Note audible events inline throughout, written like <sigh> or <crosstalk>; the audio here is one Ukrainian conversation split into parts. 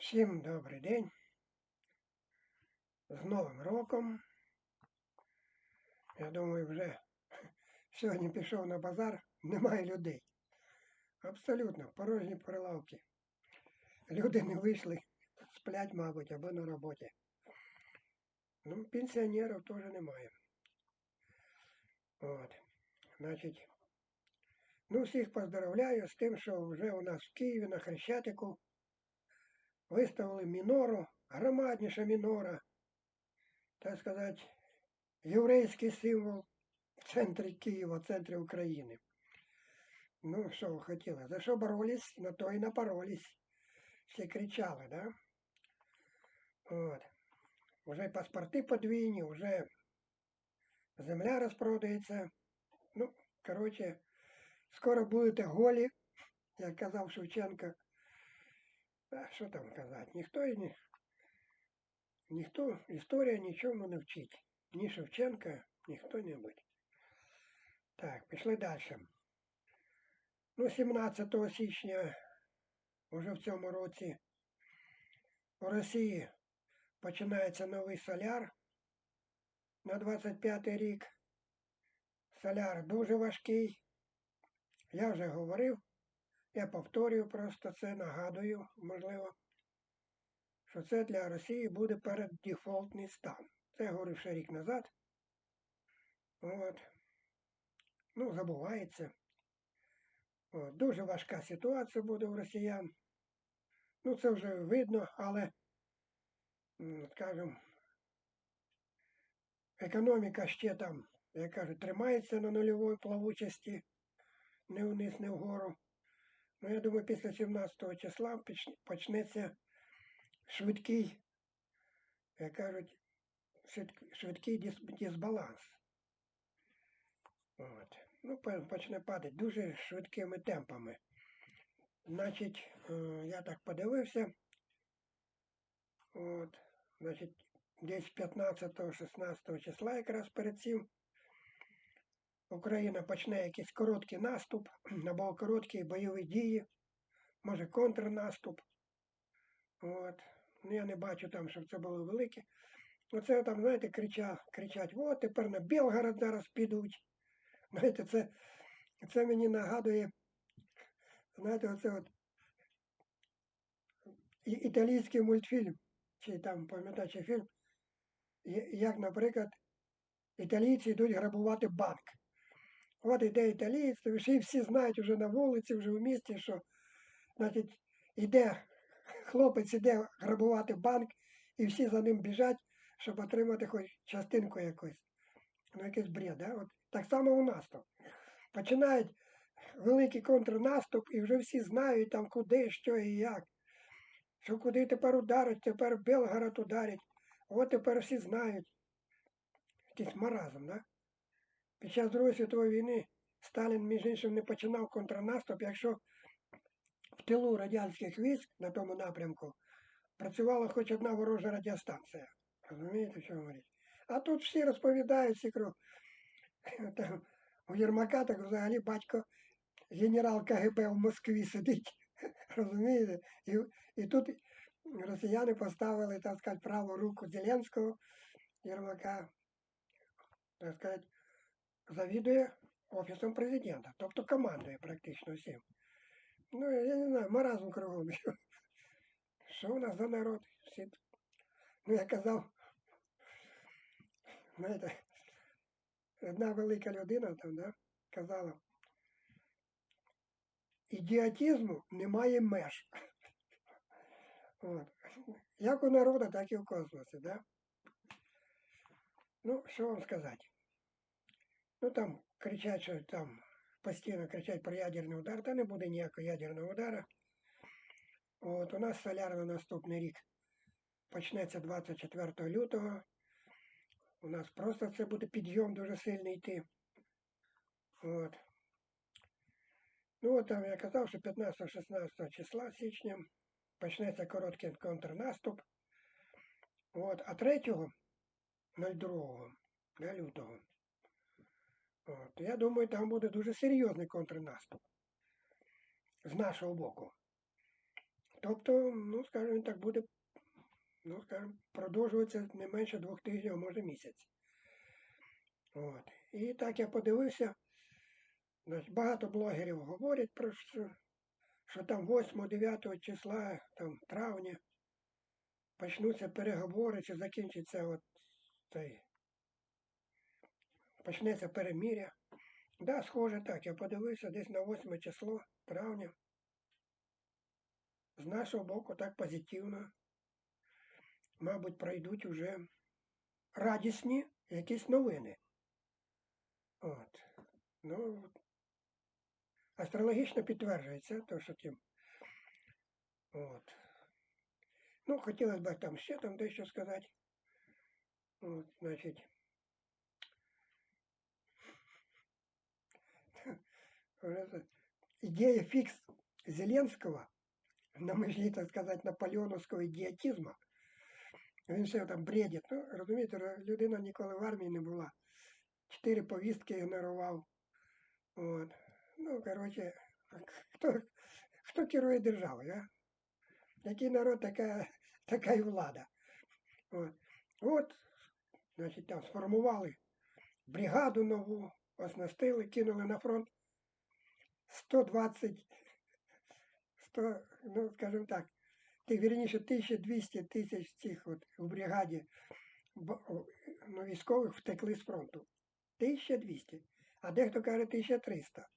Всім добрий день. З Новим роком. Я думаю, вже <laughs> сьогодні пішов на базар, немає людей. Абсолютно порожні прилавки. Люди не вийшли, сплять, мабуть, або на роботі. Ну, пенсіонерів теж немає. От. Значить, ну всіх поздравляю з тим, що вже у нас в Києві на Хрещатику виставили мінору, громадніша мінора, так сказати, єврейський символ в центрі Києва, в центрі України. Ну, що ви хотіли? За що боролись, на то і напоролись. Всі кричали, да? От. Уже паспорти подвійні, вже земля розпродається. Ну, коротше, скоро будете голі, як казав Шевченко. А що там казати? Ніхто і ні, ніхто, історія нічому не вчить. Ні Шевченка, ні хто-небудь. Так, пішли далі. Ну, 17 січня, уже в цьому році, у Росії починається новий соляр на 25 рік. Соляр дуже важкий. Я вже говорив. Я повторюю просто це, нагадую, можливо, що це для Росії буде переддефолтний стан. Це я говорив ще рік назад. От. Ну, забувається. От. Дуже важка ситуація буде у росіян. Ну, це вже видно, але, скажімо, економіка ще там, як кажуть, тримається на нульовій плавучості, не вниз, не вгору. Ну, я думаю, після 17 числа почнеться швидкий, як кажуть, швидкий дисбаланс. От. Ну, почне падати дуже швидкими темпами. Значить, е, я так подивився. От, значить, десь 15-16 числа якраз перед цим Україна почне якийсь короткий наступ, або короткі бойові дії, може контрнаступ. От. Ну, я не бачу там, щоб це було велике. Оце там, знаєте, кричать, кричать, о, тепер на Білгород зараз підуть. Знаєте, це це мені нагадує, знаєте, оце от італійський мультфільм, чи там, пам'ятаючи фільм, як, наприклад, італійці йдуть грабувати банк. От іде італієць, то всі, всі знають вже на вулиці, вже в місті, що значить, іде хлопець іде грабувати банк, і всі за ним біжать, щоб отримати хоч частинку якусь. Ну, якийсь бред, да? От так само у нас там. Починають великий контрнаступ, і вже всі знають там куди, що і як. Що куди тепер ударить, тепер Белгород ударить. От тепер всі знають. Якийсь маразм, да? Під час Другої світової війни Сталін, між іншим, не починав контрнаступ, якщо в тилу радянських військ на тому напрямку працювала хоч одна ворожа радіостанція. Розумієте, що говорить? А тут всі розповідають, всі кров. <laughs> Там, у Єрмака так взагалі батько генерал КГБ в Москві сидить. <laughs> Розумієте? І і тут росіяни поставили, так сказати, праву руку Зеленського Єрмака, так сказати, завідує Офісом президента, тобто командує практично всім. Ну, я не знаю, маразм кругом. <laughs> Що у нас за народ? Всі... Ну, я казав, знаєте, одна велика людина там, да, казала, ідіотизму немає меж. <laughs> От. Як у народу, так і у космосі, да? Ну, що вам сказати? Ну там кричать, що там постійно кричать про ядерний удар, та не буде ніякого ядерного удара. От, У нас соляр на наступний рік почнеться 24 лютого. У нас просто це буде підйом дуже сильний йти. От. Ну от там я казав, що 15-16 числа січня почнеться короткий контрнаступ. От, а 3.02 лютого От, Я думаю, там буде дуже серйозний контрнаступ з нашого боку. Тобто, ну, скажімо, так буде, ну, скажімо, продовжуватися не менше двох тижнів, а може місяць. От. І так я подивився, багато блогерів говорять про що, що там 8-9 числа, там травня, почнуться переговори, чи закінчиться от цей, почнеться переміря. Да, схоже так, я подивився десь на 8 число травня. З нашого боку так позитивно. Мабуть, пройдуть уже радісні якісь новини. От. Ну, астрологічно підтверджується, то, що тим. От. Ну, хотілося б там ще там дещо сказати. От, значить. Идея фикс Зеленского на межі, так сказати, наполеоновського ідіотизму. Він все там бредить. Ну, розумієте, людина ніколи в армії не була. Чотири повістки ігнорував. От. Ну, коротше, хто, <laughs> хто керує державою, а? Який народ, така, <laughs> така і влада. От. От, значить, там сформували бригаду нову, оснастили, кинули на фронт 120, 100, ну, скажімо так, ти, вірніше, 1200 тисяч цих от у бригаді ну, військових втекли з фронту. 1200. А дехто каже 1300.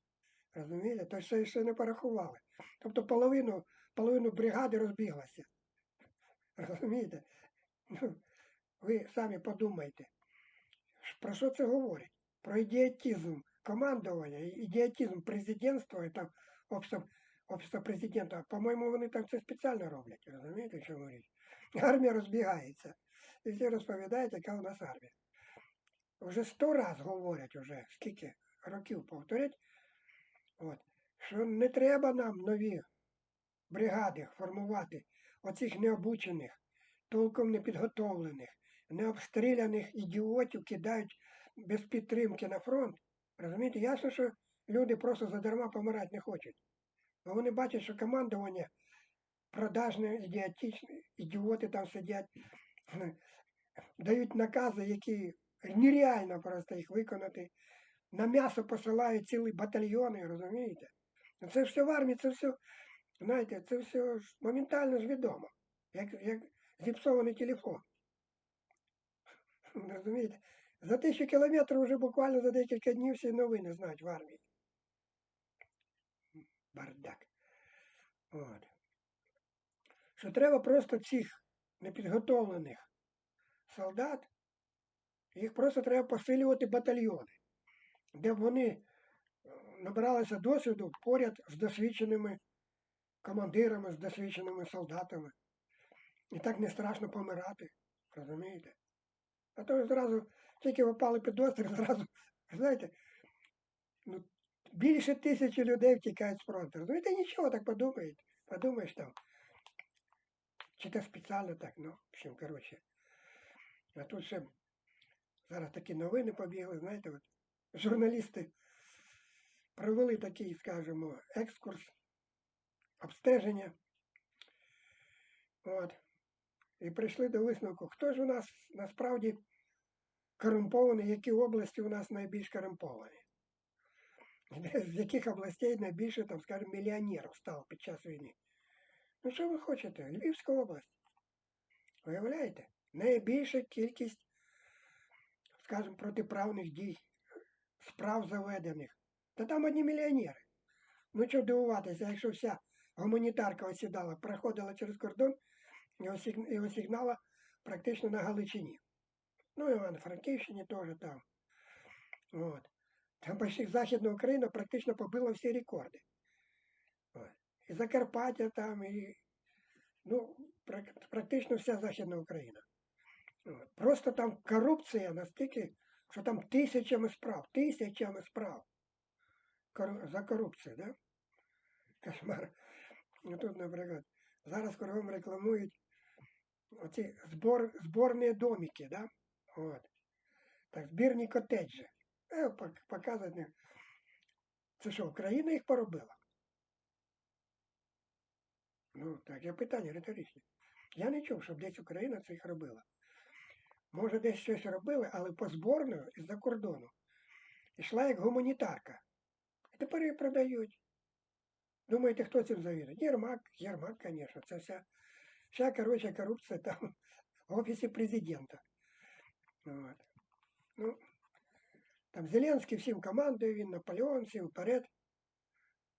Розумієте? То ще, ще не порахували. Тобто половину, половину бригади розбіглася. Розумієте? Ну, ви самі подумайте, про що це говорить? Про ідіотизм командування, ідіотизм президентства і там общество президента. По-моєму, вони там це спеціально роблять. Розумієте, що говорять? <laughs> Армія розбігається. І всі розповідають, яка у нас армія. Вже сто раз говорять, уже, скільки років повторять, от, що не треба нам нові бригади формувати оцих необучених, толком непідготовлених, необстріляних ідіотів кидають без підтримки на фронт. Розумієте, ясно, що люди просто задарма помирати не хочуть. Бо вони бачать, що командування продажне, ідіотичне, ідіоти там сидять, <laughs> дають накази, які нереально просто їх виконати. На м'ясо посилають цілі батальйони, розумієте? Це все в армії, це все, знаєте, це все моментально ж відомо, як як зіпсований телефон. <laughs> Розумієте? За тисячу кілометрів вже буквально за декілька днів всі новини знають в армії. Бардак. От. Що треба просто цих непідготовлених солдат, їх просто треба посилювати батальйони, де б вони е, набиралися досвіду поряд з досвідченими командирами, з досвідченими солдатами. І так не страшно помирати. Розумієте? А то зразу тільки попали під острів, <laughs> зразу, знаєте, ну, більше тисячі людей втікають з фронту. Розумієте, нічого так подумають. Подумаєш там. Чи це спеціально так, ну, в общем, коротше. А тут ще зараз такі новини побігли, знаєте, от журналісти провели такий, скажімо, екскурс, обстеження. От. І прийшли до висновку, хто ж у нас насправді корумпований, які області у нас найбільш корумповані. З яких областей найбільше, там, скажімо, мільйонерів стало під час війни. Ну що ви хочете? Львівська область. Виявляєте? Найбільша кількість, скажімо, протиправних дій, справ заведених. Та там одні мільйонери. Ну що дивуватися, якщо вся гуманітарка осідала, проходила через кордон і осігнала практично на Галичині. Ну, Івано-Франківщині теж там. От. Там почти Західна Україна практично побила всі рекорди. От. І Закарпаття там, і ну, практично вся Західна Україна. От. Просто там корупція настільки, що там тисячами справ, тисячами справ за корупцію, да? Кошмар. Ну тут, наприклад, зараз кругом рекламують оці збор, зборні домики, да? От. Так, збірні котеджі. Е, показують. Це що, Україна їх поробила? Ну, так, я питання риторичне. Я не чув, щоб десь Україна це їх робила. Може, десь щось робили, але по зборною із-за кордону. Ішла як гуманітарка. І тепер її продають. Думаєте, хто цим завідує? Єрмак, Єрмак, звісно. Це вся, вся коротше, корупція там <laughs> в офісі президента. От. Ну, там Зеленський всім командує, він Наполеон, всі вперед.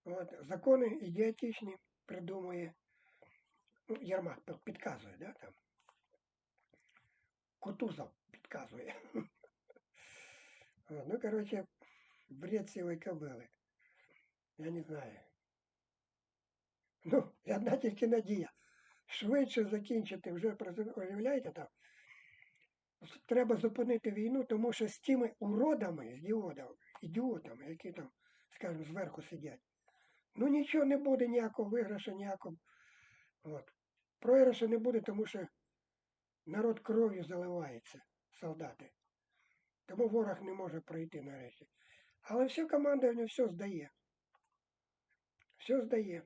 От, закони ідіотичні придумує. Ну, Єрмак пи- підказує, да, там. Кутузов підказує. <laughs> От, ну, коротше, бред сілої кобили. Я не знаю. Ну, і одна тільки надія. Швидше закінчити вже уявляєте там. Треба зупинити війну, тому що з тими уродами, з ідіотами, які там, скажімо, зверху сидять, ну нічого не буде, ніякого виграшу, ніякого. От. Програшу не буде, тому що народ кров'ю заливається, солдати. Тому ворог не може пройти нарешті. Але все командування все здає. Все здає.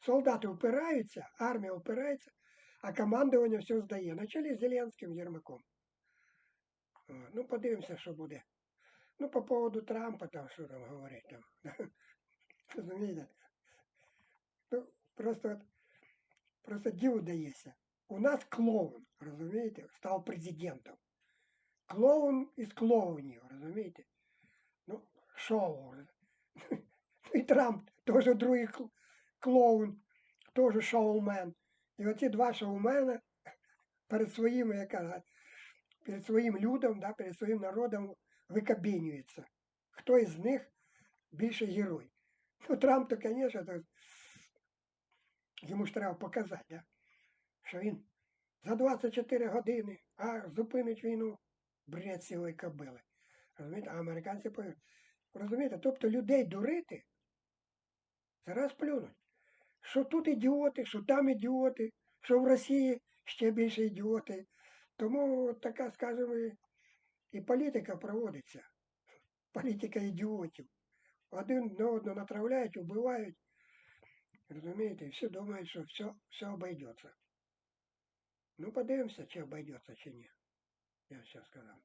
Солдати впираються, армія впирається, а командування все здає. На чолі з Зеленським Єрмаком. Ну, подивимося, що буде. Ну, по поводу Трампа, там, що там говорить там. <laughs> Розумієте? Ну, просто, от, просто диву дається. У нас клоун, розумієте, став президентом. Клоун із клоунів, розумієте? Ну, шоу. <laughs> І Трамп теж другий кл- клоун, теж шоумен. І оці два шоумена перед своїм, яка, перед своїм людом, да, перед своїм народом викабінюються. Хто із них більше герой? Ну, Трамп, то, звісно, то, йому ж треба показати, да? що він за 24 години а, зупинить війну бред цілої кобили. Розумієте? А американці повірять. Розумієте? Тобто людей дурити, зараз плюнуть. Що тут ідіоти, що там ідіоти, що в Росії ще більше ідіоти. Тому така, скажімо, і- політика проводиться. Політика ідіотів. Один на одного натравляють, вбивають. Розумієте, і всі думають, що все, все обойдеться. Ну, подивимося, чи обойдеться, чи ні. Я все сказав.